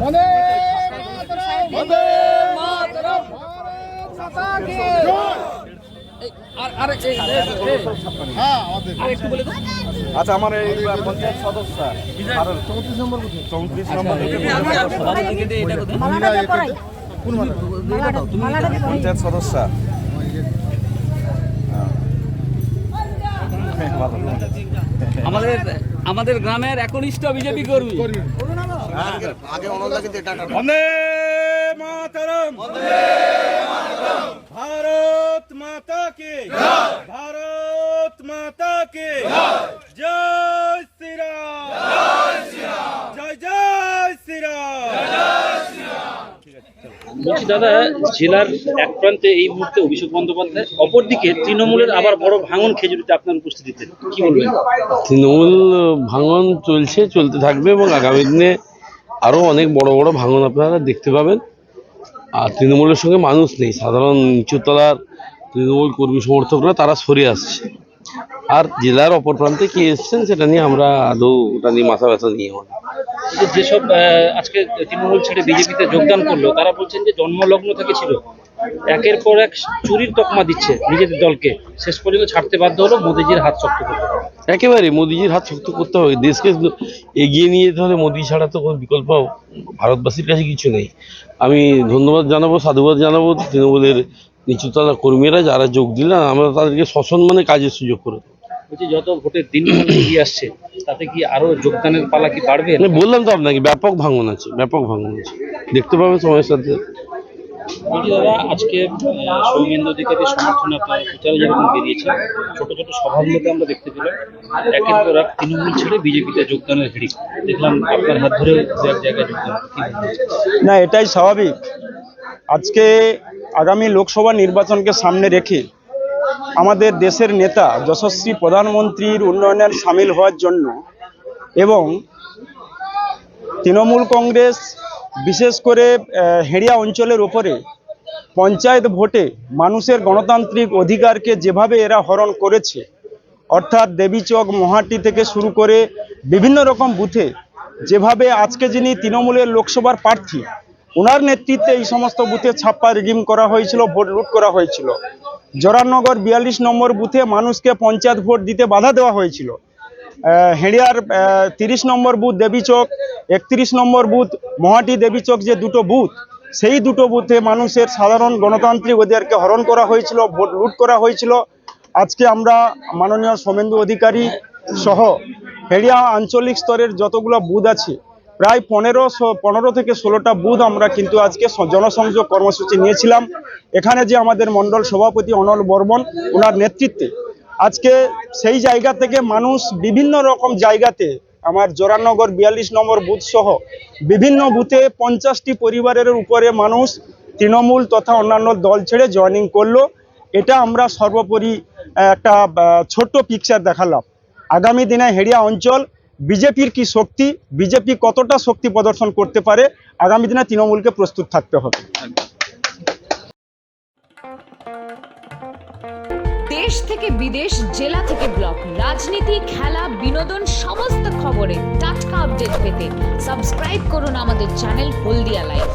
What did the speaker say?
বন্দে বন্দে মাতরম মাতা কি হ্যাঁ আমাদের আচ্ছা আমার এই পঞ্চায়েত সদস্য চৌত্রিশ নম্বর চৌত্রিশ নম্বর মালাটা দিয়ে পরাই মালাটা মালাটা দিয়ে পঞ্চায়েত সদস্য। আমাদের আমাদের গ্রামের একনিষ্ঠ বিজেপি কর্মী। ভারত মাতা কে বলছি, দাদা, জেলার এক প্রান্তে এই মুহূর্তে অভিষেক বন্দ্যোপাধ্যায়, অপরদিকে তৃণমূলের আবার বড় ভাঙন খেজুরিতে আপনার উপস্থিতিতে, কি বলবেন? তৃণমূল ভাঙন চলছে, চলতে থাকবে এবং আগামী দিনে আরও অনেক বড় বড় ভাঙন আপনারা দেখতে পাবেন। আর তৃণমূলের সঙ্গে মানুষ নেই, সাধারণ নিচুতলার তৃণমূল কর্মী সমর্থকরা, তারা সরে আসছে। আর জেলার অপর প্রান্তে কে এসছেন, সেটা নিয়ে আমরা আদৌ ওটা নিয়ে মাথা ব্যথা নিয়ে হন যেসব আজকে তৃণমূল ছেড়ে বিজেপিতে যোগদান করল, তারা বলছেন যে জন্মলগ্ন থেকে ছিল। একের পর এক চুরির তকমা দিচ্ছে নিজেদের দলকে। শেষ পর্যন্ত ছাড়তে বাধ্য হলো মোদিজির হাত শক্ত করতে। একেবারে মোদিজির হাত শক্ত করতে হবে। দেশকে এগিয়ে নিয়ে যেতে হলে মোদি ছাড়া তো কোনো বিকল্প ভারতবাসীর কাছে কিছু নেই। আমি ধন্যবাদ জানাব, সাধুবাদ জানাব তৃণমূলের নিচুতলা কর্মীরা যারা যোগ দিলেন, আমরা তাদেরকে সসম্মানে কাজের সুযোগ করে। বলছি যত ভোটের দিন এগিয়ে আসছে তাতে কি আরও যোগদানের পালা কি বাড়বে? মানে বললাম তো আপনাকে ব্যাপক ভাঙন আছে ব্যাপক ভাঙন আছে। দেখতে পাবেন সময়ের সাথে। বলছি দাদা আজকে সৌমেন্দ্র অধিকারীর সমর্থনে আপনারা প্রচারে যেরকম বেরিয়েছে ছোট ছোট সভাগুলোতে আমরা দেখতে পেলাম একের পর এক তৃণমূল ছেড়ে বিজেপিতে যোগদানের হিড়িক দেখলাম আপনার হাত ধরে দু এক জায়গায় যোগদান না এটাই স্বাভাবিক। আজকে আগামী লোকসভা নির্বাচনকে সামনে রেখে আমাদের দেশের নেতা, যশস্বী প্রধানমন্ত্রীর উন্নয়নের সামিল হওয়ার জন্য এবং তৃণমূল কংগ্রেস, বিশেষ করে হেড়িয়া অঞ্চলের ওপরে পঞ্চায়েত ভোটে মানুষের গণতান্ত্রিক অধিকারকে যেভাবে এরা হরণ করেছে, অর্থাৎ দেবীচক মহাটি থেকে শুরু করে বিভিন্ন রকম বুথে, যেভাবে আজকে যিনি তৃণমূলের লোকসভার প্রার্থী ওনার নেতৃত্বে এই সমস্ত বুথে ছাপ্পা রিডিম করা হয়েছিল, ভোট লুট করা হয়েছিল। জোরানগর বিয়াল্লিশ নম্বর বুথে মানুষকে পঞ্চায়েত ভোট দিতে বাধা দেওয়া হয়েছিল। হেড়িয়ার তিরিশ নম্বর বুথ দেবীচক একত্রিশ নম্বর বুথ মহাটি দেবীচক যে দুটো বুথ, সেই দুটো বুথে মানুষের সাধারণ গণতান্ত্রিক অধিকারকে হরণ করা হয়েছিল, ভোট লুট করা হয়েছিল। আজকে আমরা মাননীয় সোমেন্দু অধিকারী সহ হেড়িয়া আঞ্চলিক স্তরের যতগুলো বুথ আছে প্রায় পনেরো পনেরো থেকে ষোলোটা বুথ আমরা কিন্তু আজকে জনসংযোগ কর্মসূচি নিয়েছিলাম। এখানে যে আমাদের মণ্ডল সভাপতি অনল বর্মন ওনার নেতৃত্বে। আজকে সেই জায়গা থেকে মানুষ বিভিন্ন রকম জায়গাতে, আমার জোরানগর বিয়াল্লিশ নম্বর বুথ সহ বিভিন্ন বুথে পঞ্চাশটি পরিবারের উপরে মানুষ তৃণমূল তথা অন্যান্য দল ছেড়ে জয়েনিং করল। এটা আমরা সর্বোপরি একটা ছোট্ট পিকচার দেখালাম। আগামী দিনে হেড়িয়া অঞ্চল বিজেপির কি শক্তি, বিজেপি কতটা শক্তি প্রদর্শন করতে পারে, আগামী দিনে তৃণমূলকে প্রস্তুত থাকতে হবে। দেশ থেকে বিদেশ, জেলা থেকে ব্লক, রাজনীতি, খেলা, বিনোদন, সমস্ত খবরে টাটকা আপডেট পেতে সাবস্ক্রাইব করুন আমাদের চ্যানেল হলদিয়া লাইভ